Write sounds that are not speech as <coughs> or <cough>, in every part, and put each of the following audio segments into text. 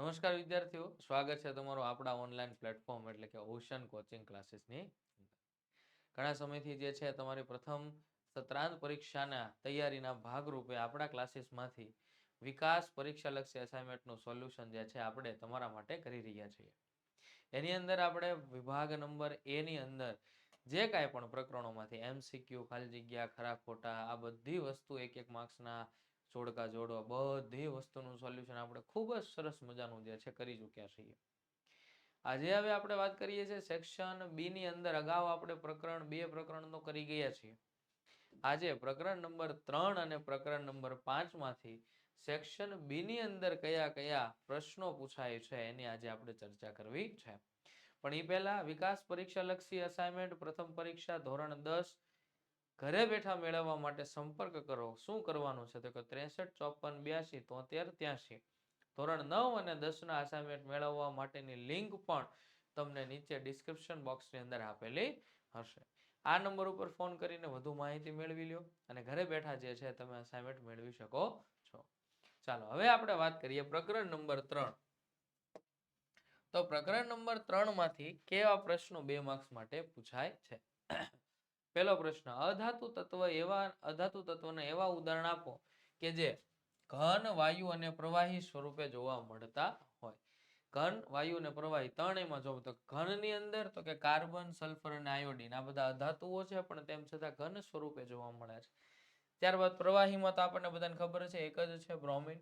નમસ્કાર વિદ્યાર્થીઓ, સ્વાગત છે તમારું આપણા ઓનલાઈન પ્લેટફોર્મ એટલે કે ઓશન કોચિંગ ક્લાસીસની ઘણા સમયથી જે છે તમારી પ્રથમ સત્રાંત પરીક્ષાના તૈયારીના ભાગરૂપે આપણા ક્લાસીસમાંથી વિકાસ પરીક્ષા લક્ષી અસાઇનમેન્ટનું સોલ્યુશન જે છે આપણે તમારા માટે કરી રહ્યા છીએ. એની અંદર આપણે વિભાગ નંબર એની અંદર જે કાંઈ પણ પ્રકરણોમાંથી એમસીક્યુ ખાલી જગ્યા ખરા ખોટા, આ બધી વસ્તુ એક એક માર્ક્સના જોડકા જોડવા બધી વસ્તુનું સોલ્યુશન આપણે ખૂબ જ સરસ મજાનું જે છે કરી ચૂક્યા છીએ. આજે હવે આપણે વાત કરીએ છીએ સેક્શન બી ની અંદર અગાઉ આપણે પ્રકરણ બે પ્રકરણનો કરી ગયા છીએ. આજે પ્રકરણ નંબર ત્રણ અને પ્રકરણ નંબર પાંચમાંથી સેક્શન બી ની અંદર કયા કયા પ્રશ્નો પૂછાય છે એની આજે આપણે ચર્ચા કરવી છે. પણ એ પહેલા વિકાસ પરીક્ષા લક્ષી અસાઇનમેન્ટ પ્રથમ પરીક્ષા, ધોરણ દસ ઘરે બેઠા મેળવવા માટે સંપર્ક કરો. શું કરવાનું છે? તો કે ત્રેસઠ, ચોપન બ્યાસી તોતેર ત્યાસી ધોરણ નવ અને દસના અસાઇનમેન્ટ મેળવવા માટેની લિંક પણ તમને નીચે ડિસ્ક્રિપ્શન બોક્સની અંદર આપેલી હશે. આ નંબર ઉપર ફોન કરીને વધુ માહિતી મેળવી લ્યો અને ઘરે બેઠા જે છે તમે અસાઇનમેન્ટ મેળવી શકો છો. ચાલો, હવે આપણે વાત કરીએ પ્રકરણ નંબર ત્રણ. તો પ્રકરણ નંબર ત્રણમાંથી કેવા પ્રશ્નો બે માર્ક્સ માટે પૂછાય છે? પહેલો પ્રશ્ન, અધાતુ તત્વ એવા, અધાતુ તત્વના એવા ઉદાહરણ આપો કે જે ઘન, વાયુ અને પ્રવાહી સ્વરૂપે જોવા મળતા હોય. ઘન, વાયુ અને પ્રવાહી ત્રણેયમાં જોવું તો ઘનની અંદર તો કે કાર્બન, સલ્ફર અને આયોડિન આ બધા અધાતુઓ છે, પણ તેમ છતાં ઘન સ્વરૂપે જોવા મળે છે. ત્યારબાદ પ્રવાહીમાં તો આપણને બધાને ખબર છે, એક જ છે બ્રોમિન.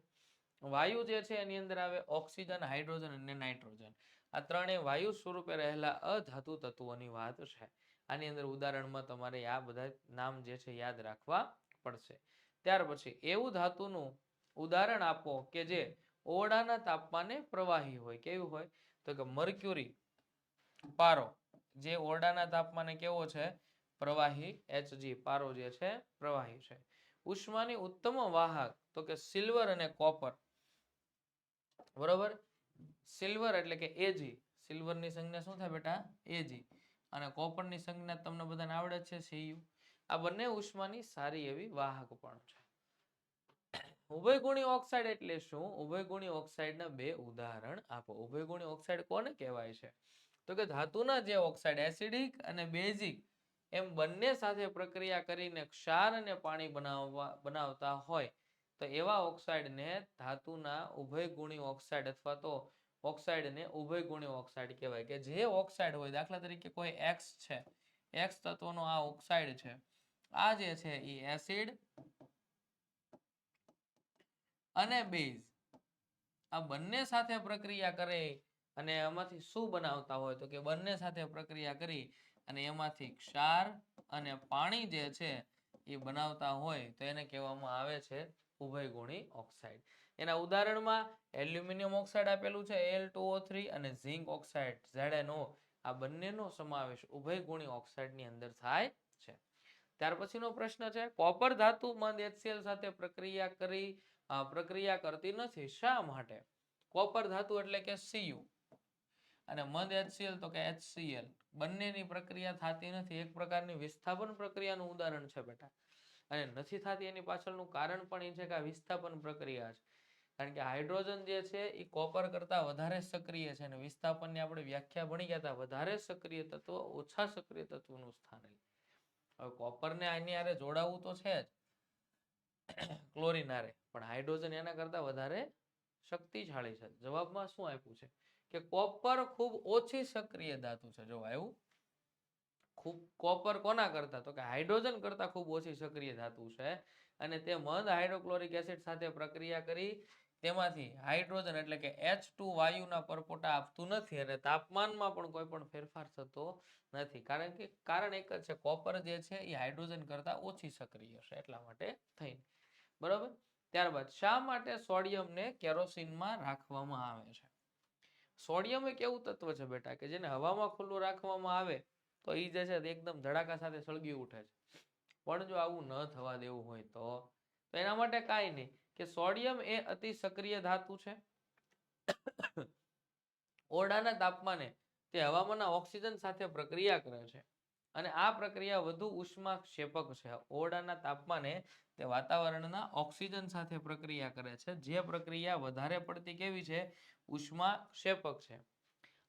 વાયુ જે છે એની અંદર આવે ઓક્સિજન, હાઇડ્રોજન અને નાઇટ્રોજન. આ ત્રણેય વાયુ સ્વરૂપે રહેલા અધાતુ તત્વોની વાત છે. આની અંદર ઉદાહરણમાં તમારે આ બધા નામ જે છે યાદ રાખવા પડશે. ત્યાર પછી એવું ધાતુનું ઉદાહરણ આપો કે જે ઓરડાના તાપમાને પ્રવાહી હોય. કેવું હોય? તો કે મર્ક્યુરી પારો, જે ઓરડાના તાપમાને કેવો છે? પ્રવાહી એચજી પારો જે છે પ્રવાહી છે. ઉષ્માની ઉત્તમ વાહક, તો કે સિલ્વર અને કોપર. બરોબર? સિલ્વર એટલે કે એજી સિલ્વરની સંજ્ઞા શું થાય બેટા? Ag. અને કોપરની સંજ્ઞા તમને બધાને આવડે છે સીયુ આ બંને ઉષ્માની સારી એવી વાહક પણ છે. ઉભયગુણી ઓક્સાઇડ એટલે શું? ઉભયગુણી ઓક્સાઇડના બે ઉદાહરણ આપો. ઉભયગુણી ઓક્સાઇડ કોને કહેવાય છે? તો કે ધાતુના જે ઓક્સાઇડ, એસિડિક અને બેઝિક, એમ બંને સાથે પ્રક્રિયા કરીને ક્ષાર અને પાણી બનાવવા, બનાવતા હોય, તો એવા ઓક્સાઇડને ધાતુના ઉભયગુણી ઓક્સાઇડ અથવા તો ઓક્સાઇડને ઉભયગુણી ઓક્સાઇડ કહેવાય કે જે ઓક્સાઇડ હોય, દાખલા તરીકે કોઈ એક્સ છે એક્સ તત્વનો આ ઓક્સાઇડ છે. આ જે છે એ એસિડ અને બેઝ. આ બંને સાથે પ્રક્રિયા કરે અને એમાંથી શું બનાવતા હોય તો કે બંને સાથે પ્રક્રિયા કરી અને એમાંથી ક્ષાર અને પાણી જે છે એ બનાવતા હોય તો એને કહેવામાં આવે છે ઉભયગુણી ઓક્સાઇડ. એના ઉદાહરણમાં એલ્યુમિનિયમ ઓક્સાઇડ આપેલું છે Al2O3 અને ઝિંક ઓક્સાઇડ ZNO આ બંનેનો સમાવેશ ઉભયગુણી ઓક્સાઇડની અંદર થાય છે. ત્યાર પછીનો પ્રશ્ન છે, કોપર ધાતુ મંદ એચસીએલ સાથે પ્રક્રિયા કરી પ્રક્રિયા કરતી નથી, શા માટે? કોપર ધાતુ એટલે કે સીયુ અને મંદ એચસીએલ તો કે એચસીએલ બંનેની પ્રક્રિયા થતી નથી, એક પ્રકારની વિસ્થાપન પ્રક્રિયાનું ઉદાહરણ છે બેટા. અને નથી થતી એની પાછળનું કારણ પણ એ છે કે આ વિસ્થાપન પ્રક્રિયા છે. કારણ કે હાઇડ્રોજન જે છે એ કોપર કરતા વધારે સક્રિય છે અને વિસ્થાપનની આપણે વ્યાખ્યા ભણી ગયા વધારે સક્રિય તત્વ, ઓછા સક્રિય તત્વનું સ્થાન હવે કોપરને આની આરે જોડાવવું તો છે જ. ક્લોરીન આરે. પણ હાઇડ્રોજન એના કરતા વધારે શક્તિશાળી છે. જવાબમાં શું આપ્યું છે? કે કોપર ખૂબ ઓછી સક્રિય ધાતુ છે. જો આવ્યું ખૂબ કોપર કોના કરતા? તો કે હાઇડ્રોજન કરતા ખૂબ ઓછી સક્રિય ધાતુ છે અને તે મંદ હાઇડ્રોક્લોરિક એસિડ સાથે પ્રક્રિયા કરી તેમાંથી હાઇડ્રોજન એટલે કે H2 વાયુના પરપોટા આપતું નથી અને તાપમાનમાં પણ કોઈ પણ ફેરફાર થતો નથી. કારણ કે, કારણ એક જ છે, કોપર જે છે એ હાઇડ્રોજન કરતા ઓછી સક્રિય છે, એટલા માટે થઈને. બરોબર? ત્યારબાદ, શા માટે સોડિયમને કેરોસીનમાં રાખવામાં આવે છે? સોડિયમ એક એવું તત્વ છે બેટા કે જેને હવામાં ખુલ્લું રાખવામાં આવે તો એ જે છે એકદમ ધડાકા સાથે સળગી ઉઠે છે. પણ જો આવું ન થવા દેવું હોય તો એના માટે કાંઈ નહીં. કે સોડિયમ એ અતિ સક્રિય ધાતુ છે. ઓરડાના તાપમાને તે હવામાનના ઓક્સિજન સાથે પ્રક્રિયા કરે છે. અને આ પ્રક્રિયા વધુ ઉષ્માક્ષેપક છે. ઓરડાના તાપમાને તે વાતાવરણના ઓક્સિજન સાથે પ્રક્રિયા કરે છે. જે પ્રક્રિયા વધારે પડતી કેવી છે? ઉષ્માક્ષેપક છે.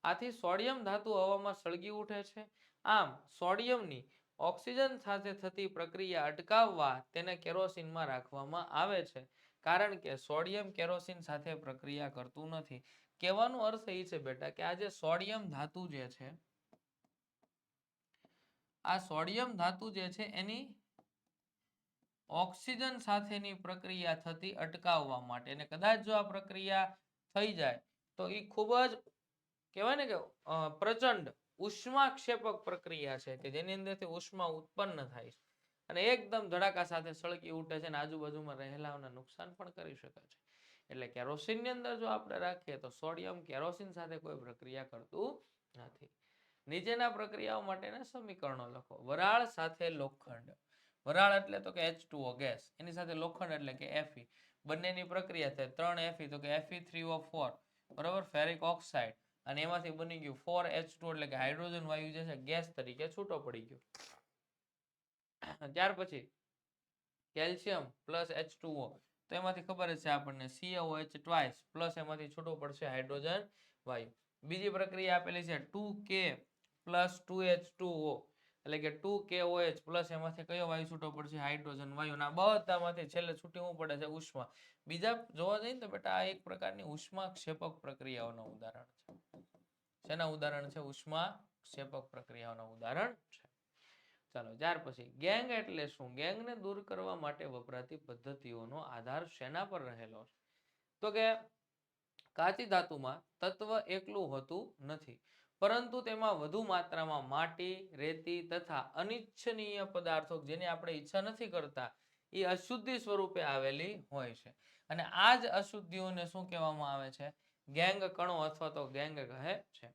આથી સોડિયમ ધાતુ હવામાં સળગી ઉઠે છે. આમ, સોડિયમની ઓક્સિજન સાથે થતી પ્રક્રિયા અટકાવવા તેને કેરોસીનમાં રાખવામાં આવે છે. કારણ કે સોડિયમ કેરોસીન સાથે પ્રક્રિયા કરતું નથી. કહેવાનો અર્થ એ છે બેટા કે આ જે સોડિયમ ધાતુ જે છે, આ સોડિયમ ધાતુ જે છે એની ઓક્સિજન સાથેની પ્રક્રિયા થતી અટકાવવા માટે અને કદાચ જો આ પ્રક્રિયા થઈ જાય તો એ ખૂબ જ કહેવાય ને કે પ્રચંડ ઉષ્માક્ષેપક પ્રક્રિયા છે કે જેની અંદરથી ઉષ્મા ઉત્પન્ન થાય છે. અને એકદમ ધડાકા સાથે સળગી ઉઠે છે અને આજુબાજુમાં રહેલાઓને નુકસાન પણ કરી શકે છે. એટલે કેરોસીનની અંદર જો આપણે રાખીએ તો સોડિયમ કેરોસીન સાથે કોઈ પ્રક્રિયા કરતું નથી. નીચેના પ્રક્રિયાઓ માટેના સમીકરણો લખો. વરાળ સાથે લોખંડ. વરાળ એટલે તો કે એચ ગેસ. એની સાથે લોખંડ એટલે કે Fe. બંનેની પ્રક્રિયા થાય. ત્રણ Fe તો કે Fe3O4 બરાબર? Ferric oxide. અને એમાંથી બની ગયું 4H2 એટલે કે હાઇડ્રોજન વાયુ જે છે, ગેસ તરીકે છૂટો પડી ગયો. <coughs> ત્યાર પછી કેલ્શિયમ પ્લસ એચ ટુઓ તો એમાંથી ખબર જ છે આપણને CaOH ટ્વાઇસ પ્લસ એમાંથી છૂટો પડશે હાઇડ્રોજન વાયુ. બીજી પ્રક્રિયા આપેલી છે ટુ કે પ્લસ 2H2O એટલે કે ટુ કે ઓ એચ પ્લસ એમાંથી કયો વાયુ છૂટો પડશે? હાઇડ્રોજન વાયુ ના બધામાંથી છેલ્લે છૂટી પડે છે ઉષ્મા. બીજા જોવા જઈએ તો બેટા આ એક પ્રકારની ઉષ્મા ક્ષેપક પ્રક્રિયાઓનું ઉદાહરણ છે. શેના ઉદાહરણ છે? ઉષ્મા ક્ષેપક પ્રક્રિયાઓનું ઉદાહરણ છે. ચાલો, ત્યાર પછી, ગેંગ એટલે શું? ગેંગને દૂર કરવા માટે વપરાતી પદ્ધતિઓનો આધાર શેના પર રહેલો? તો કે કાચી ધાતુમાં તત્વ એકલું હોતું નથી, પરંતુ તેમાં વધુ માત્રામાં માટી, રેતી તથા અનિચ્છનીય પદાર્થો જેની આપણે ઈચ્છા નથી કરતા એ અશુદ્ધિ સ્વરૂપે આવેલી હોય છે. અને આ જ અશુદ્ધિઓને શું કહેવામાં આવે છે? ગેંગ કણો અથવા તો ગેંગ કહે છે.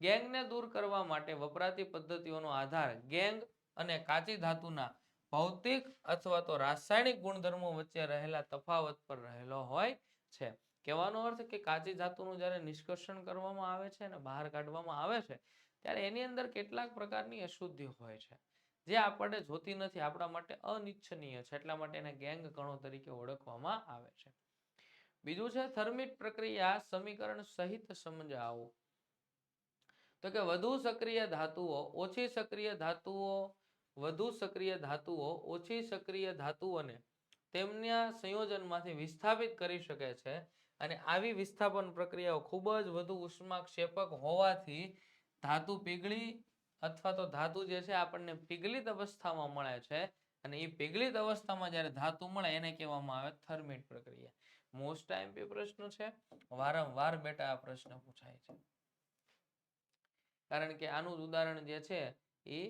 ગેંગને દૂર કરવા માટે વપરાતી પદ્ધતિઓનો આધાર ગેંગ અને કાચી ધાતુના ભૌતિક અથવા તો રાસાયણિક ગુણધર્મો વચ્ચે રહેલા તફાવત પર રહેલો હોય છે. કહેવાનો અર્થ કે કાચી ધાતુનું જ્યારે નિષ્કર્ષણ કરવામાં આવે છે અને બહાર કાઢવામાં આવે છે, ત્યારે એની અંદર કેટલાક પ્રકારની અશુદ્ધિ હોય છે, જે આપણને જોતી નથી, આપણા માટે અનિચ્છનીય છે, એટલા માટે એને ગેંગ કણો તરીકે ઓળખવામાં આવે છે. બીજું છે થર્મિટ પ્રક્રિયા સમીકરણ સહિત સમજાવો. તો કે વધુ સક્રિય ધાતુઓ, ઓછી સક્રિય ધાતુઓ વધુ સક્રિય ધાતુઓ, ઓછી સક્રિય ધાતુઓને તેમના સંયોજનમાંથી વિસ્થાપિત કરી શકે છે અને આવી વિસ્થાપન પ્રક્રિયાઓ ખૂબ જ વધુ ઉષ્માક્ષેપક હોવાથી ધાતુ પીગળી અથવા તો ધાતુ જે છે આપણને પીગલિત અવસ્થામાં મળે છે અને એ પીગલિત અવસ્થામાં જ્યારે ધાતુ મળે એને કહેવામાં આવે થર્મિટ પ્રક્રિયા. મોસ્ટ આઈએમપી પ્રશ્ન છે, વારંવાર બેટા આ પ્રશ્ન પૂછાય છે. કારણ કે આનું ઉદાહરણ જે છે એ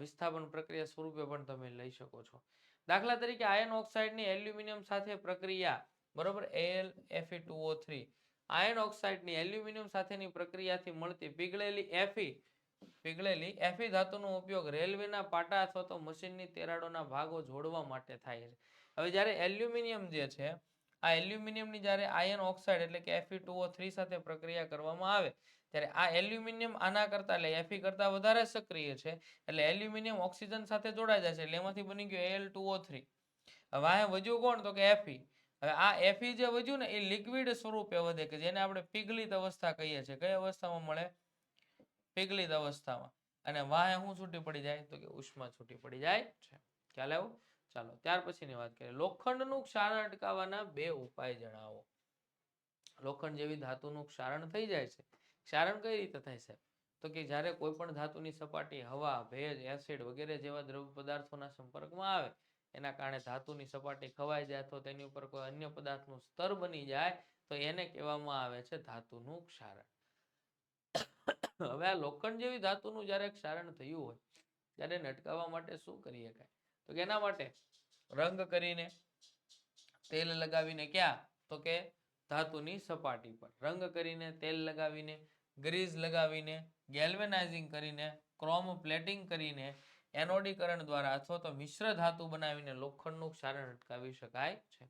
વિસ્થાપન પ્રક્રિયા સ્વરૂપે પણ તમે લઈ શકો છો. દાખલા તરીકે આયન ઓક્સાઇડની એલ્યુમિનિયમ સાથે પ્રક્રિયા, બરોબર? Al Fe2O3 આયન ઓક્સાઇડની એલ્યુમિનિયમ સાથેની પ્રક્રિયાથી મળતી પીગળેલી એફી પીગળેલી એફી ધાતુનો ઉપયોગ રેલવેના પાટા અથવા તો મશીનની તેરાડોના ભાગો જોડવા માટે થાય છે. હવે જ્યારે એલ્યુમિનિયમ જે છે, આ એલ્યુમિનિયમની જ્યારે આયર્ન ઓક્સાઇડ એટલે કે Fe2O3 સાથે પ્રક્રિયા કરવામાં આવે ત્યારે આ એલ્યુમિનિયમ આના કરતા, એટલે એફી કરતા વધારે સક્રિય છે. એટલે એલ્યુમિનિયમ ઓક્સિજન સાથે જોડાઈ છે. એટલે એમાંથી બની ગયું Al2O3 હવે આ વધ્યું કોણ? તો કે એફી હવે આ એફી જે વધ્યું ને, એ લિક્વિડ સ્વરૂપે વધે કે જેને આપણે પીગલિત અવસ્થા કહીએ છીએ. કઈ અવસ્થામાં મળે? પીગલિત અવસ્થામાં. અને વાહે શું છૂટી પડી જાય? તો કે ઉષ્મા છૂટી પડી જાય છે. ખ્યાલ આવ્યો? ચાલો, ત્યાર પછીની વાત કરીએ. લોખંડનું ક્ષારણ અટકાવવાના બે ઉપાય જણાવો. લોખંડ જેવી ધાતુનું ક્ષારણ થઈ જાય છે. ક્ષારણ કઈ રીતે થાય સાહેબ? તો કે જ્યારે કોઈ પણ ધાતુની સપાટી, હવા, ભેજ, એસિડ વગેરે જેવા દ્રવ્ય પદાર્થોના સંપર્કમાં આવે, એના કારણે ધાતુની સપાટી ખવાઈ જાય અથવા તેની ઉપર કોઈ અન્ય પદાર્થનું સ્તર બની જાય, તો એને કહેવામાં આવે છે ધાતુનું ક્ષારણ. હવે આ લોખંડ જેવી ધાતુનું જ્યારે ક્ષારણ થયું હોય, ત્યારે એને અટકાવવા માટે શું કરી શકાય તો કે એના માટે રંગ કરીને તેલ લગાવીને ક્યાં? તો કે ધાતુની સપાટી પર. રંગ કરીને, તેલ લગાવીને, ગ્રીઝ લગાવીને ગેલ્વેનાઇઝિંગ કરીને ક્રોમ પ્લેટિંગ કરીને એનોડીકરણ દ્વારા અથવા તો મિશ્ર ધાતુ બનાવીને લોખંડનું ક્ષારણ અટકાવી શકાય છે.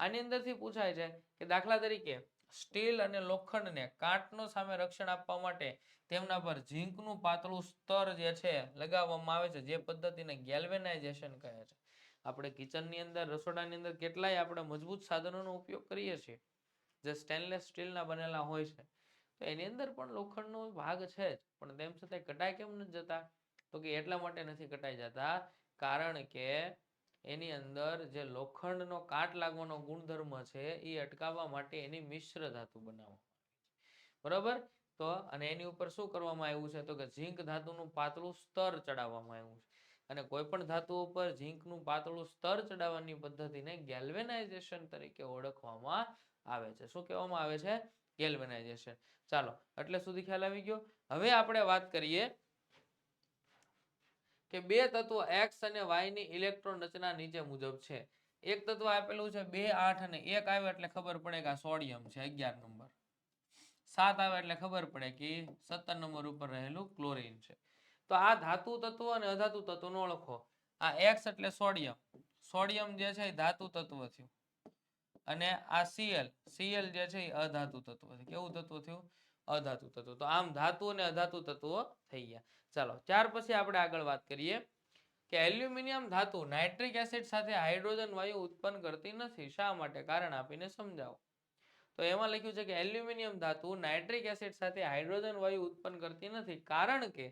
આની અંદરથી પૂછાય છે કે દાખલા તરીકે, સ્ટીલ અને લોખંડને કાટનો સામે રક્ષણ આપવા માટે તેમના પર ઝીંકનું પાતળું સ્તર જે છે લગાવવામાં આવે છે, જે પદ્ધતિને ગેલ્વેનાઇઝેશન કહે છે. આપણે કિચનની અંદર, રસોડાની અંદર કેટલાય આપણે મજબૂત સાધનોનો ઉપયોગ કરીએ છીએ. જે સ્ટેનલેસ સ્ટીલના બનેલા હોય છે, તો એની અંદર પણ લોખંડનો ભાગ છે જ. પણ તેમ છતાં કટાઈ કેમ નથી જતા? તો કે એટલા માટે નથી કટાઈ જતા. કારણ કે એની અંદર જે લોખંડનો કાટ લાગવાનો ગુણધર્મ છે, એ અટકાવવા માટે એની મિશ્ર ધાતુ બનાવવામાં બરોબર? તો અને એની ઉપર શું કરવામાં આવ્યું છે? તો કે ઝીંક ધાતુનું પાતળું સ્તર ચડાવવામાં આવ્યું છે. અને કોઈ પણ ધાતુ ઉપર ઝીંકનું પાતળું સ્તર ચડાવવાની પદ્ધતિને ગેલ્વેનાઇઝેશન તરીકે ઓળખવામાં આવે છે. શું કહેવામાં આવે છે? ગેલ્વેનાઇઝેશન ચાલો, એટલે સુધી ખ્યાલ આવી ગયો. હવે આપણે વાત કરીએ કે બે તત્વો એક્સ અને વાયની ઇલેક્ટ્રોન રચના નીચે મુજબ છે. એક તત્વ આપેલું છે બે, આઠ અને એક આવે એટલે ખબર પડે કે આ સોડિયમ છે, અગિયાર નંબર. સાત આવે એટલે ખબર પડે કે સત્તર નંબર ઉપર રહેલું ક્લોરીન છે. તો આ ધાતુ તત્વ અને અધાતુ તત્વનો ઓળખો. આ એક્સ એટલે સોડિયમ. સોડિયમ જે છે એ ધાતુ તત્વ થયું. અને આ સીએલ સીએલ જે છે એ અધાતુ તત્વ છે. કેવું તત્વ થયું? અધાતુ તત્વ. તો આમ ધાતુ અને અધાતુ તત્વો થઈ ગયા. ચાલો, ત્યાર પછી આપણે આગળ વાત કરીએ કે એલ્યુમિનિયમ ધાતુ નાઇટ્રિક એસિડ સાથે હાઇડ્રોજન વાયુ ઉત્પન્ન કરતી નથી. શા માટે? કારણ આપીને સમજાવો. તો એમાં લખ્યું છે કે એલ્યુમિનિયમ ધાતુ નાઇટ્રિક એસિડ સાથે હાઇડ્રોજન વાયુ ઉત્પન્ન કરતી નથી. કારણ કે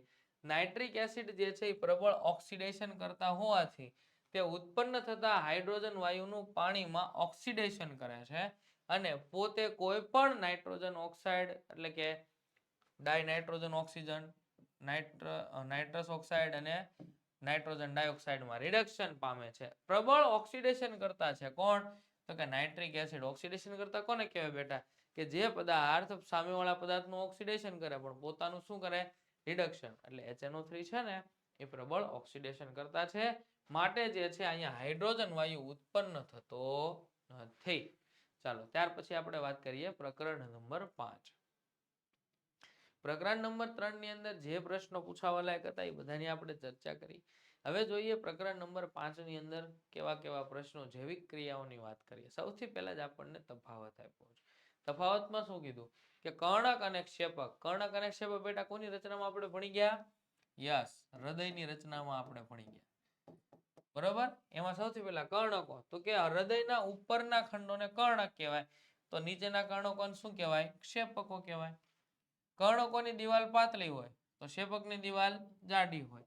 નાઇટ્રિક એસિડ જે છે એ પ્રબળ ઓક્સિડેશન કરતા હોવાથી તે ઉત્પન્ન થતા હાઇડ્રોજન વાયુનું પાણીમાં ઓક્સિડેશન કરે છે અને પોતે કોઈ પણ નાઇટ્રોજન ઓક્સાઇડ એટલે કે ડાયનાઇટ્રોજન ઓક્સિજન, નાઇટ્ર નાઇટ્રસ ઓક્સાઇડ અને નાઇટ્રોજન ડાયોક્સાઇડમાં રિડક્શન પામે છે. પ્રબળ ઓક્સિડેશન કરતા છે કોણ? તો કે નાઇટ્રિક એસિડ. ઓક્સિડેશન કરતા કોને કહેવાય બેટા? કે જે પદાર્થ સામેવાળા પદાર્થનું ઓક્સિડેશન કરે, પણ પોતાનું શું કરે? રિડક્શન. એટલે HNO3 છે ને, એ પ્રબળ ઓક્સિડેશન કરતા છે. માટે જે છે અહીંયા હાઇડ્રોજન વાયુ ઉત્પન્ન થતો નથી. ચાલો, ત્યાર પછી આપણે વાત કરીએ પ્રકરણ નંબર પાંચ. પ્રકરણ નંબર ત્રણની અંદર જે પ્રશ્નો પૂછાવા લાયક હતા એ બધાની આપણે ચર્ચા કરી. હવે જોઈએ પ્રકરણ નંબર પાંચની અંદર કેવા કેવા પ્રશ્નો જૈવિક ક્રિયાઓની વાત કરીએ. સૌથી પહેલા જ આપણને તફાવત આપ્યો છે. તફાવતમાં શું કીધું? કે કર્ણક અને ક્ષેપક. કર્ણક અને ક્ષેપક બેટા કોની રચનામાં આપણે ભણી ગયા? યસ, હૃદયની રચનામાં આપણે ભણી ગયા. બરોબર? એમાં સૌથી પહેલા કર્ણકો. તો કે હૃદયના ઉપરના ખંડોને કર્ણક કહેવાય. તો નીચેના કર્ણકોને શું કહેવાય? ક્ષેપકો કહેવાય. કર્ણકોની દિવાલ પાતળી હોય, તો ક્ષેપકની દિવાલ જાડી હોય.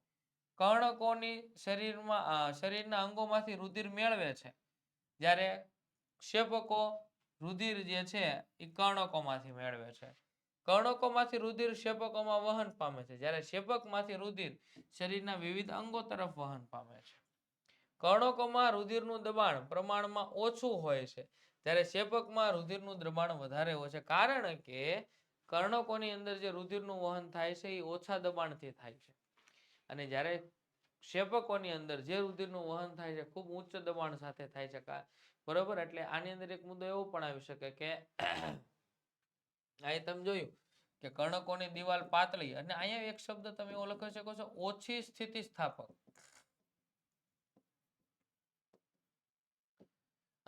કર્ણકોની શરીરમાં શરીરના અંગોમાંથી રુધિર મેળવે છે. જ્યારે ક્ષેપકો રુધિર જે છે, એ કર્ણકોમાંથી મેળવે છે. કર્ણકોમાંથી રુધિર ક્ષેપકોમાં વહન પામે છે. જ્યારે ક્ષેપકમાંથી રુધિર શરીરના વિવિધ અંગો તરફ વહન પામે છે. કર્ણકોમાં રુધિરનું દબાણ પ્રમાણમાં ઓછું હોય છે. જ્યારે ક્ષેપકમાં રુધિરનું દબાણ વધારે હોય છે. કારણ કે કર્ણકોની અંદર જે રુધિરનું વહન થાય છે એ ઓછા દબાણથી થાય છે. અને જ્યારે ક્ષેપકોની અંદર જે રુધિરનું વહન થાય છે, ખૂબ ઉચ્ચ દબાણ સાથે થાય છે. બરોબર? એટલે આની અંદર એક મુદ્દો એવો પણ આવી શકે કે <coughs> અહીં તમે જોયું કે કર્ણકોની દિવાલ પાતળી અને અહીંયા એક શબ્દ તમે એવો લખી શકો છો, ઓછી સ્થિતિસ્થાપક.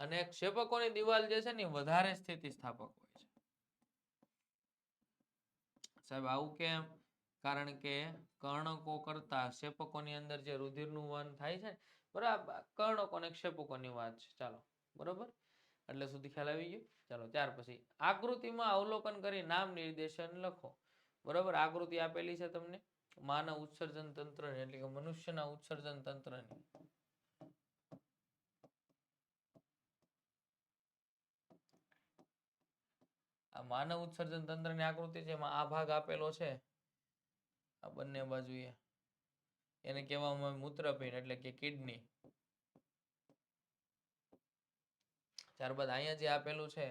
અને ક્ષેપકોની દિવાલ જે છે ને વધારે સ્થિતિસ્થાપક હોય છે. સાહેબ, આવું કેમ? કારણ કે કર્ણકો કરતા ક્ષેપકોની અંદર જે રુધિરનું વહન થાય છે બરાબર કર્ણકો અને ક્ષેપકોની વાત છે. ચાલો, બરોબર? એટલે સુધી ખ્યાલ આવી ગયો? ચાલો, ત્યાર પછી આકૃતિમાં અવલોકન કરી નામ નિર્દેશન લખો. બરોબર? આકૃતિ આપેલી છે તમને? માનવ ઉત્સર્જન તંત્ર એટલે કે મનુષ્યના ઉત્સર્જન તંત્રની. આ માનવ ઉત્સર્જન તંત્રની આકૃતિ છે, એમાં આ ભાગ આપેલો છે. આ બંને બાજુએ. એને કહેવામાં આવે એટલે કે કિડની. ત્યારબાદ અહીંયા જે આપેલું છે,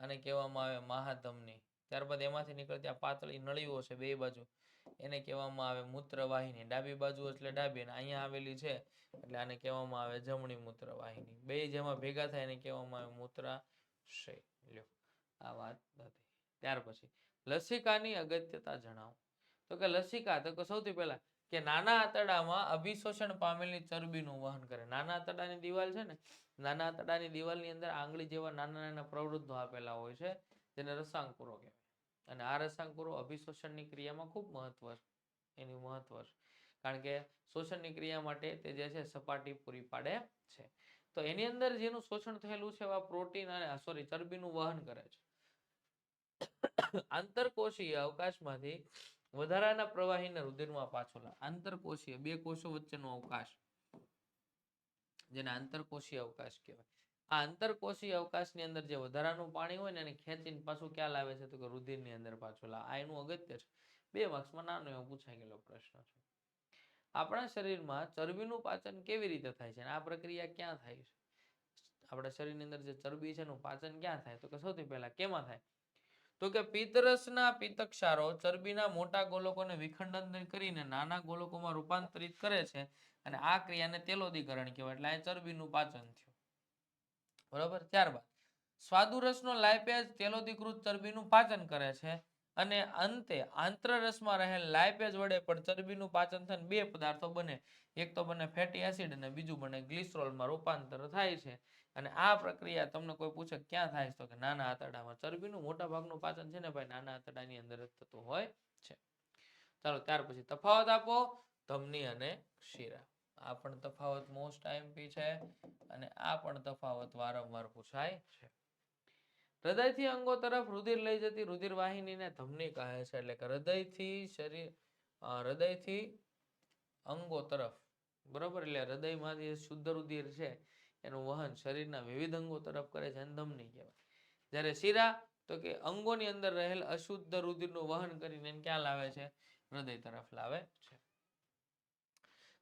આને કહેવામાં આવે મહાધમની. ત્યારબાદ એમાંથી નીકળતી આ પાતળી નળીઓ છે, બે બાજુ. એને કહેવામાં આવે મૂત્રવાહિની. ડાબી બાજુ એટલે ડાબી અને અહીંયા આવેલી છે, એટલે આને કહેવામાં આવે જમણી મૂત્રવાહિની. બે જેમાં ભેગા થાય એને કહેવામાં આવે મૂત્રાશય. લ્યો. આ વાત નથી ત્યાર પછી, લસિકાની અગત્યતા જણાવો. તો કે લસિકા, તો કે સૌથી પહેલા કે નાના આંતરડામાં અભિશોષણ પામેલી ચરબીનું વહન કરે. નાના આંતરડાની દિવાલ છે ને, નાના આંતરડાની દિવાલની અંદર આંગળી જેવા નાના નાના પ્રવૃત્તિઓ આપેલા હોય છે, જેને રસાંકુરો કહેવાય. અને આ રસાંકુરો અભિશોષણની ક્રિયામાં ખૂબ મહત્વ એનું મહત્વ કારણ કે શોષણની ક્રિયા માટે તે જે છે, સપાટી પૂરી પાડે છે. તો એની અંદર જેનું શોષણ થયેલું છે, એવા પ્રોટીન અને સોરી, ચરબીનું વહન કરે છે. આંતરકોષીય અવકાશમાંથી વધારાના પ્રવાહીને રુધિરમાં પાછો લાવે. આંતરકોષીય, બે કોષો વચ્ચેનો અવકાશ. જેને આંતરકોષીય અવકાશ કહેવાય. આ આંતરકોષીય અવકાશની અંદર જે વધારાનું પાણી હોય ને એને ખેંચીને પાછું ક્યાં લાવે છે તો કે રુધિરની અંદર પાછું આ એનું અગત્ય છે. બે માર્ક્સમાં નાનો એવો પૂછાઈ ગયેલો પ્રશ્ન છે. આપણા શરીરમાં ચરબીનું પાચન કેવી રીતે થાય છે અને આ પ્રક્રિયા ક્યાં થાય છે? આપણા શરીરની અંદર જે ચરબી છે એનું પાચન ક્યાં થાય? તો કે સૌથી પહેલા કેમાં થાય? તો કે પિત્તરસના પિત્તક્ષારો ચરબીના મોટા ગોલકોને વિખંડન કરીને નાના ગોલકોમાં રૂપાંતરિત કરે છે અને આ ક્રિયાને તેલોદીકરણ કહેવાય એટલે આ ચરબીનું પાચન થયું. બરોબર? ત્યારબાદ સ્વાદુરસનો લાયપેજ તેલોદીકૃત ચરબીનું પાચન કરે છે. અને અંતે આંતરરસમાં રહેલ લાઇપેજ વડે પણ ચરબીનું પાચન થઈને બે પદાર્થો બને. એક તો બને ફેટી એસિડ અને બીજું બને ગ્લિસરોલમાં રૂપાંતર થાય છે. અને આ પ્રક્રિયા તમને કોઈ પૂછે ક્યાં થાય છે? તો કે નાના આંતરડામાં. ચરબીનું મોટા ભાગનું પાચન છે ને ભાઈ? નાના આંતરડાની અંદર જ થતું હોય છે. ચાલો, ત્યાર પછી તફાવત આપો, ધમની અને શીરા. આ પણ તફાવત મોસ્ટ આઈએમપી છે અને આ પણ તફાવત વારંવાર પૂછાય છે. હૃદયથી અંગો તરફ રુધિર લઈ જતી રુધિર વાહિનીને ધમની કહે છે એટલે કે હૃદયથી શરીર હૃદયથી અંગો તરફ. બરોબર? એટલે હૃદયમાં જે શુદ્ધ રુધિર છે, એનું વહન શરીરના વિવિધ અંગો તરફ કરે છે ધમની કહેવાય. જ્યારે શિરા, તો કે અંગોની અંદર રહેલ અશુદ્ધ રુધિરનું વહન કરીને ક્યાં લાવે છે? હૃદય તરફ લાવે છે.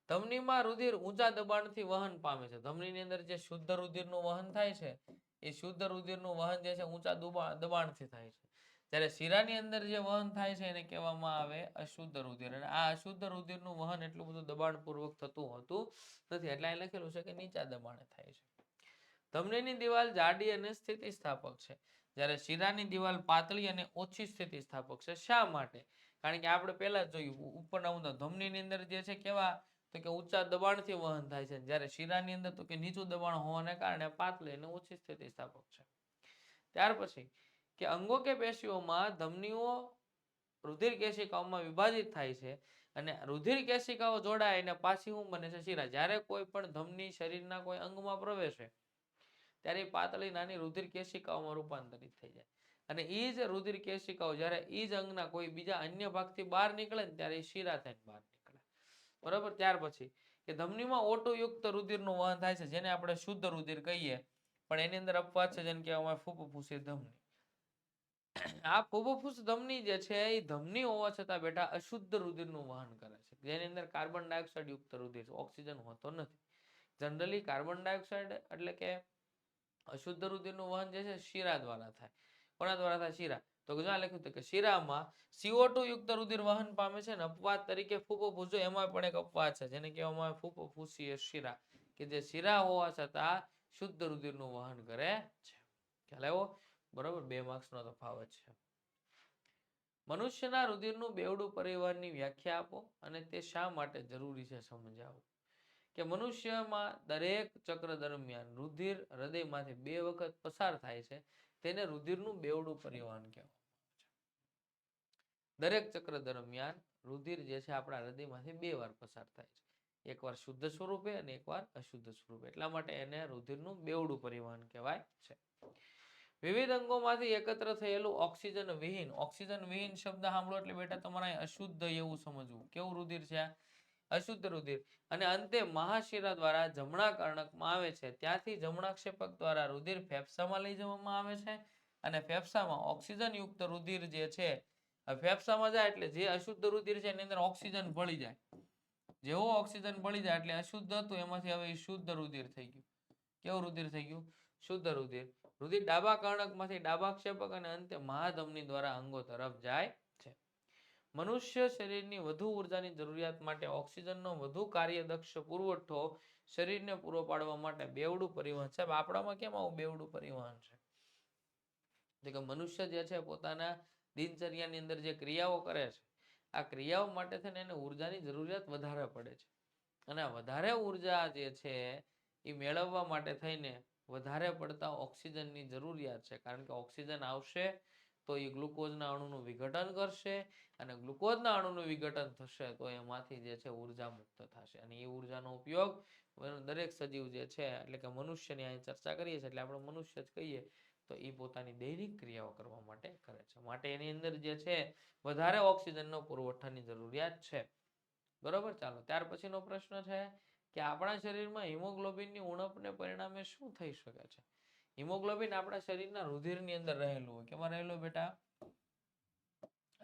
ધમનીમાં રુધિર ઊંચા દબાણથી વહન પામે છે. ધમનીની અંદર જે શુદ્ધ રુધિરનું વહન થાય છે એ શુદ્ધ રુધિરનું વહન જે છે, ઊંચા દબાણથી થાય છે. જ્યારે શીરાની અંદર જે વહન થાય છે, એને કહેવામાં આવે અશુદ્ધ રુધિર. અને આ અશુદ્ધ રુધિરનું વહન એટલું બધું દબાણપૂર્વક થતું હોતું નથી. એટલે અહીં લખેલું છે કે નીચા દબાણે થાય છે. ધમનીની દિવાલ જાડી અને સ્થિતિસ્થાપક છે. જ્યારે શીરાની દિવાલ પાતળી અને ઓછી સ્થિતિસ્થાપક છે. શા માટે? કારણ કે આપણે પહેલા જોયું ઉપરના ઊંધા ધમનીની અંદર જે છે, કેવા તો કે ઊંચા દબાણથી વહન થાય છે. જ્યારે શીરાની અંદર તો કે નીચું દબાણ હોવાને કારણે પાતળી અને ઓછી સ્થિતિસ્થાપક છે. ત્યાર પછી કે અંગો કે પેશીઓમાં ધમનીઓ રુધિર કેશિકાઓમાં વિભાજિત થાય છે અને રુધિર કેશિકાઓ જોડાય અને પાછી હું બને છે શીરા. જ્યારે કોઈ પણ ધમની શરીરના કોઈ અંગમાં પ્રવેશે, ત્યારે પાતળી નાની રુધિર કેશિકાઓમાં રૂપાંતરિત થઈ જાય. અને એ જ રુધિર કેશિકાઓ જ્યારે એ જ અંગના કોઈ બીજા અન્ય ભાગથી બહાર નીકળે ને ત્યારે શીરા થઈને બહાર નીકળે. બરાબર? ત્યાર પછી કે ધમનીમાં ઓટોયુક્ત રુધિરનું વહન થાય છે, જેને આપણે શુદ્ધ રુધિર કહીએ. પણ એની અંદર અપવાદ છે જેને કહેવામાં આવે ફૂફૂસી ધમની. આ ફૂફફૂસ ધમની જે છે, એ ધમની હોવા છતાં બેટા અશુદ્ધ રુધિરનું વહન કરે છે. જેની અંદર કાર્બન ડાયોક્સાઇડ યુક્ત રુધિર ઓક્સિજન હોતો નથી. જનરલી કાર્બન ડાયોક્સાઇડ એટલે કે અશુદ્ધ રુધિરનું વહન જે છે, શીરા દ્વારા થાય. કોના દ્વારા થાય? શીરા. તો જ્યાં લખ્યું હતું કે શિરામાં સીઓ ટુ યુક્ત રુધિર વહન પામે છે ને અપવાદ તરીકે ફૂફો ફૂસો એમાં પણ એક અપવાદ છે જેને કહેવામાં આવે ફૂફો ફૂસી શિરા કે જે શિરા હોવા છતાં શુદ્ધ રુધિરનું વહન કરે છે. ખ્યાલ આવ્યો? બરોબર, બે માર્ક્સનો તફાવત છે. મનુષ્યના રુધિરનું બેવડું પરિવહનની વ્યાખ્યા આપો અને તે શા માટે જરૂરી છે સમજાવો? કે મનુષ્યમાં દરેક ચક્ર દરમિયાન રુધિર હૃદયમાંથી બે વખત પસાર થાય છે, તેને રુધિરનું બેવડું પરિવહન છે દરેક ચક્ર દરમિયાન રુધિર જે છે આપણા હૃદયમાંથી બે વાર પસાર થાય છે. એકવાર શુદ્ધ સ્વરૂપે અને એકવાર અશુદ્ધ સ્વરૂપે. એટલા માટે એને રુધિરનું બેવડું પરિવહન કહેવાય છે. વિવિધ અંગોમાંથી એકત્ર થયેલું ઓક્સિજન વિહીન. ઓક્સિજન વિહીન શબ્દ સાંભળો એટલે બેટા તમારે અશુદ્ધ એવું સમજવું. કેવું રુધિર છે? અશુદ્ધ રુધિર. અને અંતે મહાશિરા દ્વારા જમણા કર્ણકમાં આવે છે. ત્યાંથી જમણાક્ષેપક દ્વારા રુધિર ફેફસામાં લઈ જવામાં આવે છે. અને ફેફસામાં ઓક્સિજન યુક્ત રુધિર જે છે ફેફસામાં જાય એટલે જે અશુદ્ધ રુધિર છે એની અંદર ઓક્સિજન ભળી જાય. જેવો ઓક્સિજન ભળી જાય એટલે અશુદ્ધ હતું, એમાંથી હવે શુદ્ધ રુધિર થઈ ગયું. કેવું રુધિર થઈ ગયું? શુદ્ધ રુધિર. રુધિર ડાબા કર્ણકમાંથી ડાબા ક્ષેપક અને અંતે મહાધમની દ્વારા અંગો તરફ જાય છે. મનુષ્ય શરીરની વધુ ઉર્જાની જરૂરિયાત માટે ઓક્સિજનનો વધુ કાર્યદક્ષ પુરવઠો શરીરને પૂરો પાડવા માટે બેવડું પરિવહન. સાહેબ, આપણામાં કેમ આવું બેવડું પરિવહન છે? કે મનુષ્ય જે છે પોતાના દિનચર્યાની અંદર જે ક્રિયાઓ કરે છે, આ ક્રિયાઓ માટે થઈને એને ઉર્જાની જરૂરિયાત વધારે પડે છે. અને વધારે ઊર્જા જે છે, એ મેળવવા માટે થઈને વધારે પડતા ઓક્સિજનની જરૂરિયાત છે. કારણ કે ઓક્સિજન આવશે તો એ ગ્લુકોઝના અણુનું વિઘટન કરશે અને ગ્લુકોઝના અણુનું વિઘટન થશે તો એમાંથી જે છે ઊર્જા મુક્ત થશે. અને એ ઉર્જાનો ઉપયોગ દરેક સજીવ જે છે, એટલે કે મનુષ્યની અહીં ચર્ચા કરીએ છીએ, એટલે આપણે મનુષ્ય જ કહીએ તો એ પોતાની દૈનિક ક્રિયાઓ કરવા માટે કરે છે. માટે એની અંદર જે છે, વધારે ઓક્સિજનનો પુરવઠાની જરૂરિયાત છે. બરોબર? ચાલો, ત્યાર પછીનો પ્રશ્ન છે કે આપણા શરીરમાં હિમોગ્લોબિનની ઉણપને પરિણામે શું થઈ શકે છે? હિમોગ્લોબિન આપણા શરીરના રુધિરની અંદર રહેલું હોય. કેમાં રહેલું બેટા?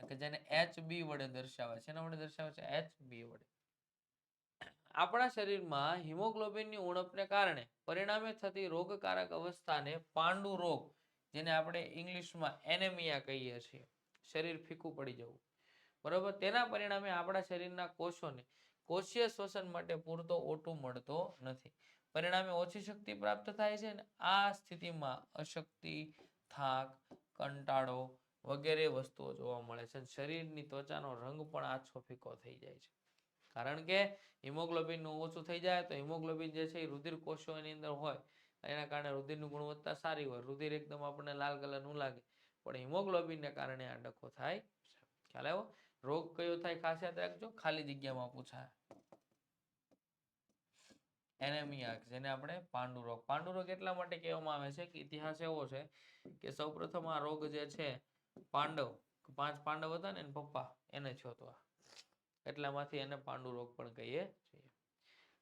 કે જેને એચ બી વડે દર્શાવે છે. એના વડે દર્શાવે છે એચ બી વડે. આપણા શરીરમાં હિમોગ્લોબિનની ઉણપને કારણે પરિણામે થતી રોગકારક અવસ્થાને પાંડુ રોગ, જેને આપણે ઇંગ્લિશમાં એનેમિયા કહીએ છીએ. શરીર ફીકું પડી જવું. બરોબર? તેના પરિણામે આપણા શરીરના કોષોને કોષીય શ્વસન માટે પૂરતો ઓટું મળતો નથી. પરિણામે ઓછી શક્તિ પ્રાપ્ત થાય છે અને આ સ્થિતિમાં અશક્તિ, થાક, કંટાળો વગેરે વસ્તુઓ જોવા મળે છે શરીરની ત્વચાનો રંગ પણ આછો ફીકો થઈ જાય છે. કારણ કે હિમોગ્લોબિનનું ઓછું થઈ જાય તો હિમોગ્લોબિન જે છે એ રુધિર કોષો એની અંદર હોય એના કારણે રુધિરની ગુણવત્તા સારી હોય. રુધિર એકદમ આપણને લાલ કલરનું લાગે. પણ હિમોગ્લોબિનને કારણે આ ડખો થાય છે. ખ્યાલ આવ્યો? રોગ કયો થાય ખાસ યાદ રાખજો. ખાલી જગ્યામાં પૂછાય. એનેમિયા જેને આપણે પાંડુ રોગ. પાંડુ રોગ એટલા માટે કહેવામાં આવે છે કે ઇતિહાસ એવો છે કે સૌપ્રથમ આ રોગ જે છે, પાંડવ. પાંચ પાંડવ હતા ને પપ્પા, એને થયો હતો આ એટલામાંથી એને પાંડુ રોગ પણ કહીએ છીએ.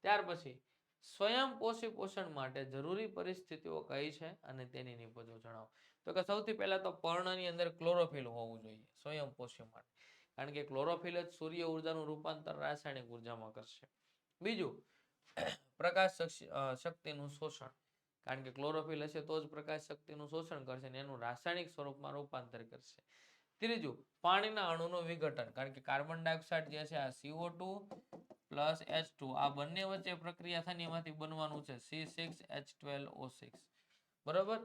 ત્યાર પછી, સ્વયં પોષી પોષણ માટે જરૂરી પરિસ્થિતિઓ કઈ છે અને તેની નિપજો જણાવો. તો કે સૌથી પહેલા તો પર્ણની અંદર ક્લોરોફિલ હોવું જોઈએ, સ્વયં પોષી માટે. કારણ કે ક્લોરોફિલ જ સૂર્ય ઉર્જાનું રૂપાંતર રાસાયણિક ઉર્જામાં કરશે. બીજું, પ્રકાશ શક્તિનું શોષણ. કારણ કે ક્લોરોફિલ હશે તો જ પ્રકાશ શક્તિનું શોષણ કરશે અને એનું રાસાયણિક સ્વરૂપમાં રૂપાંતર કરશે. ત્રીજું, પાણીના અણુનું વિઘટન, કારણ કે કાર્બન ડાયોક્સાઇડ જે છે આ CO two plus H two આ બંને વચ્ચે પ્રક્રિયા થાય એમાંથી બનવાનું છે C six H twelve O six બરોબર?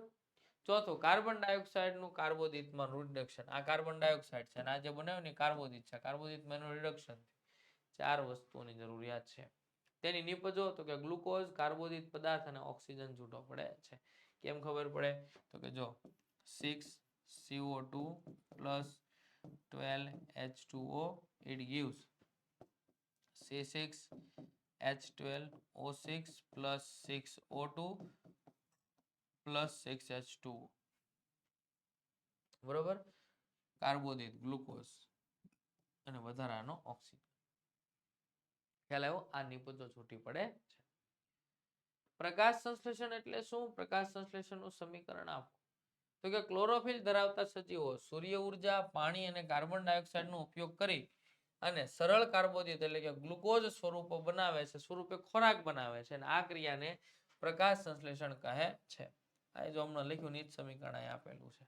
ચોથું, કાર્બન ડાયોક્સાઇડનું કાર્બોદિતમાં રિડક્શન આ કાર્બન ડાયોક્સાઇડ છે અને આ જે બનાવ્યું ને કાર્બોદિત છે. કાર્બોદિતમાં એનું રિડક્શન ચાર વસ્તુઓની જરૂરિયાત છે. તેની નિપજો તો કે ગ્લુકોઝ, કાર્બોદિત પદાર્થ અને ઓક્સિજન છૂટો પડે છે. કેમ ખબર પડે? તો કે જો six CO two plus twelve H two it gives C six H twelve six plus six O plus six H બરોબર? કાર્બોદિત ગ્લુકોઝ અને વધારાનો ઓક્સિજન. ખ્યાલ આવ્યો? આ નિપજો છૂટી પડે છે. પ્રકાશ સંશ્લેષણ એટલે શું? પ્રકાશ સંશ્લેષણનું સમીકરણ આપો તો કે ક્લોરોફિલ ધરાવતા સજીવો સૂર્ય ઊર્જા, પાણી અને કાર્બન ડાયોક્સાઇડનો ઉપયોગ કરી અને સરળ કાર્બોદિત એટલે કે ગ્લુકોઝ સ્વરૂપો બનાવે છે, સ્વરૂપે ખોરાક બનાવે છે અને આ ક્રિયાને પ્રકાશ સંશ્લેષણ કહે છે. આ જો હમણાં લખ્યું નીચ સમીકરણ અહીં આપેલું છે.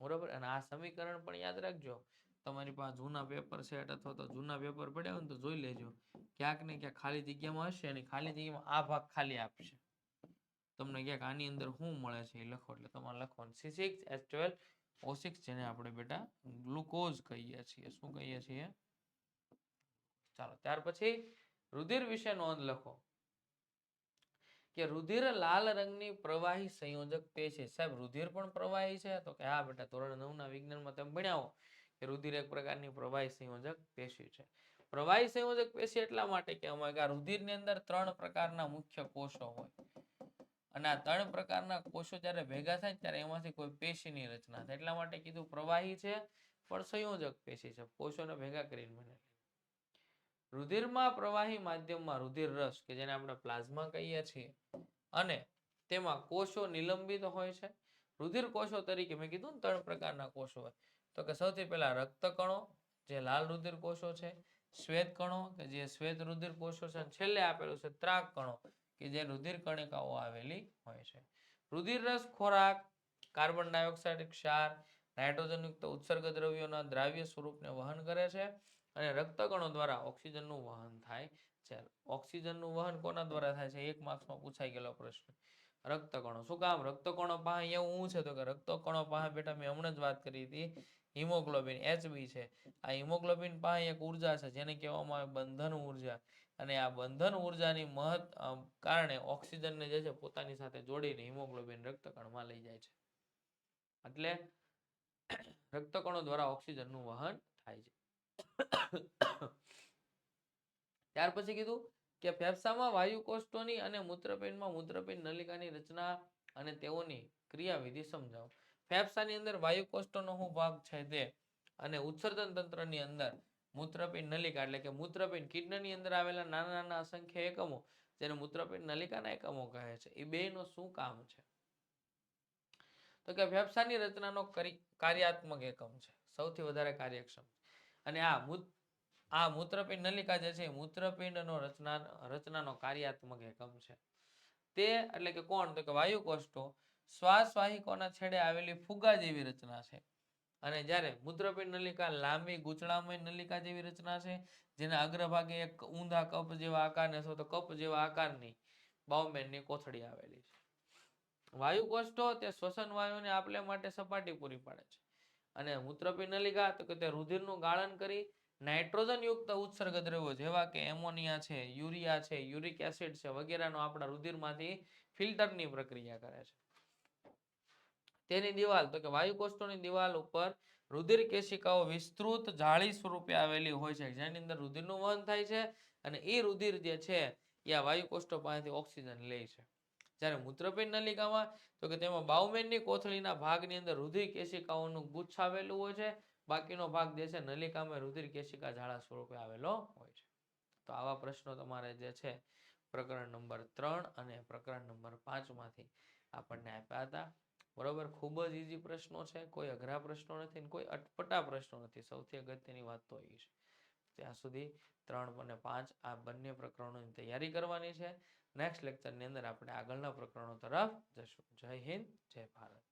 બરોબર? અને આ સમીકરણ પણ યાદ રાખજો. તમારી પાસે જૂના પેપર સેટ અથવા તો જૂના પેપર પડ્યા હોય ને તો જોઈ લેજો. ક્યાંક ને ક્યાંક ખાલી જગ્યામાં હશે અને ખાલી જગ્યામાં આ ભાગ ખાલી આપશે. તમને ક્યાંક આની અંદર શું મળે છે એ લખો. એટલે તમારે લખવાનું C six H twelve O six જેને આપણે બેટા ગ્લુકોઝ કહીએ છીએ. શું કહીએ છીએ? ચાલો, ત્યાર પછી રુધિર વિશે નોંધ લખો. કે રુધિર લાલ રંગની પ્રવાહી સંયોજક પેશી સાહેબ, રુધિર પણ પ્રવાહી છે? તો કે હા બેટા, ધોરણ નવ ના વિજ્ઞાનમાં તમે ભણ્યા કે રુધિર એક પ્રકારની પ્રવાહી સંયોજક પેશી છે. પ્રવાહી સંયોજક પેશી એટલા માટે કે આ રુધિરની અંદર ત્રણ પ્રકારના મુખ્ય કોષો હોય. અને આ ત્રણ પ્રકારના કોષો જ્યારે ભેગા થાય ત્યારે એમાંથી કોઈ પેશીની રચના થાય. એટલા માટે કીધું પ્રવાહી છે, પણ સંયોજક પેશી છે. કોષોને ભેગા કરીને બને. રુધિરમાં પ્રવાહી માધ્યમમાં રુધિર રસ કે જેને આપણે પ્લાઝમા કહીએ છીએ, અને તેમાં કોષો નિલંબિત હોય છે. રુધિર કોષો તરીકે મેં કીધું ને ત્રણ પ્રકારના કોષો હોય. તો કે સૌથી પહેલા રક્તકણો, જે લાલ રુધિર કોષો છે શ્વેત કણો કે જે શ્વેત રુધિર કોષો છે છેલ્લે આપેલું છે ત્રાક કણો કે જે રુધિર કણિકાઓ આવેલી હોય છે. રુધિર રસ ખોરાક, કાર્બન ડાયોક્સાઇડ ક્ષાર નાઇટ્રોજન યુક્ત ઉત્સર્ગ દ્રવ્યોના દ્રાવ્ય સ્વરૂપને વહન કરે છે અને રક્તકણો દ્વારા ઓક્સિજનનું વહન થાય છે. ઓક્સિજનનું વહન કોના દ્વારા થાય છે? એક માર્ક્સમાં પૂછાઈ ગયેલો પ્રશ્ન. રક્તકણો શું કામ? રક્તકણો પાસે એવું છે? તો કે રક્તકણો પાસે બેટા મેં હમણાં જ વાત કરી હતી. હિમોગ્લોબિન એચબી છે. આ હિમોગ્લોબિન પાસે એક ઊર્જા છે જેને કહેવામાં આવે બંધન ઊર્જા અને આ બંધન ઉર્જાની મહત કારણે ઓક્સિજનને જે છે પોતાની સાથે જોડીને હિમોગ્લોબિન રક્તકણમાં લઈ જાય છે. એટલે રક્તકણો દ્વારા ઓક્સિજનનું વહન થાય છે. ત્યાર પછી કીધું કે ફેફસામાં વાયુ કોષોની અને મૂત્રપિંડમાં મૂત્રપિંડ નલિકાની રચના અને તેઓની ક્રિયાવિધિ સમજાવો. ફેફસાની અંદર વાયુ કોષોનો શું ભાગ છે તે અને ઉત્સર્જન તંત્રની અંદર મૂત્રપિંડ નલિકા એટલે કે મૂત્રપિંડ કિડનીની અંદર આવેલા નાના નાના અસંખ્ય એકમો, જેને મૂત્રપિંડ નલિકાના એકમો કહે છે. એ બેયનું શું કામ છે? તો કે ફેફસાની રચનાનો કાર્યાત્મક એકમ છે. સૌથી વધારે કાર્યક્ષમ અને આ આ મૂત્રપિંડ નલિકા જે છે મૂત્રપિંડનો રચના, રચનાનો કાર્યાત્મક એકમ છે. તે એટલે કે કોણ? તો કે વાયુ કોષો શ્વાસવાહિકોના છેડે આવેલી ફુગા જેવી રચના છે. અને જ્યારે મૂત્રપિંડ નલિકા લાંબી ગૂંચળામય નલિકા જેવી રચના છે, જેના અગ્રભાગે એક ઊંધા કપ જેવા આકારની અથવા તો કપ જેવા આકારની બાઉમેનની કોથળી આવેલી છે. વાયુ કોષ્ઠો તે શ્વસન વાયુને આપલે માટે સપાટી પૂરી પાડે છે. અને મૂત્રપિંડ નલિકા તો કે તે રુધિરનું ગાળન કરી નાઇટ્રોજન યુક્ત ઉત્સર્ગ દ્રવ્યો જેવા કે એમોનિયા છે, યુરિયા છે, યુરિક એસિડ છે વગેરેનો આપણા રુધિરમાંથી ફિલ્ટરની પ્રક્રિયા કરે છે. તેની દિવાલ, તો કે વાયુ કોષોની દિવાલ ઉપર રુધિર કેશિકાઓ વિસ્તૃત જાળી સ્વરૂપે આવેલી હોય છે, જેની અંદર રુધિરનું વહન થાય છે અને એ રુધિર જે છે એ આ વાયુ કોષો પાસેથી ઓક્સિજન લે છે. જ્યારે મૂત્રપિંડ નલિકામાં, તો કે તેમાં બાઉમેનની કોથળીના ભાગની અંદર રુધિર કેશિકાઓનું ગુચ્છ આવેલું હોય છે, બાકીનો ભાગ જે છે, નલિકામાં રુધિર કેશિકા ઝાડા સ્વરૂપે આવેલો હોય છે. તો આવા પ્રશ્નો તમારે જે છે, પ્રકરણ નંબર ત્રણ અને પ્રકરણ નંબર પાંચમાંથી આપણને આપ્યા હતા. બરોબર? ખૂબ જ ઇઝી પ્રશ્નો છે. કોઈ અઘરા પ્રશ્નો નથી ને કોઈ અટપટા પ્રશ્નો નથી. સૌથી અગત્યની વાત તો એ છે. ત્યાં સુધી ત્રણ અને પાંચ આ બંને પ્રકરણોની તૈયારી કરવાની છે. નેક્સ્ટ લેક્ચરની અંદર આપણે આગળના પ્રકરણો તરફ જશું. જય હિન્દ, જય ભારત.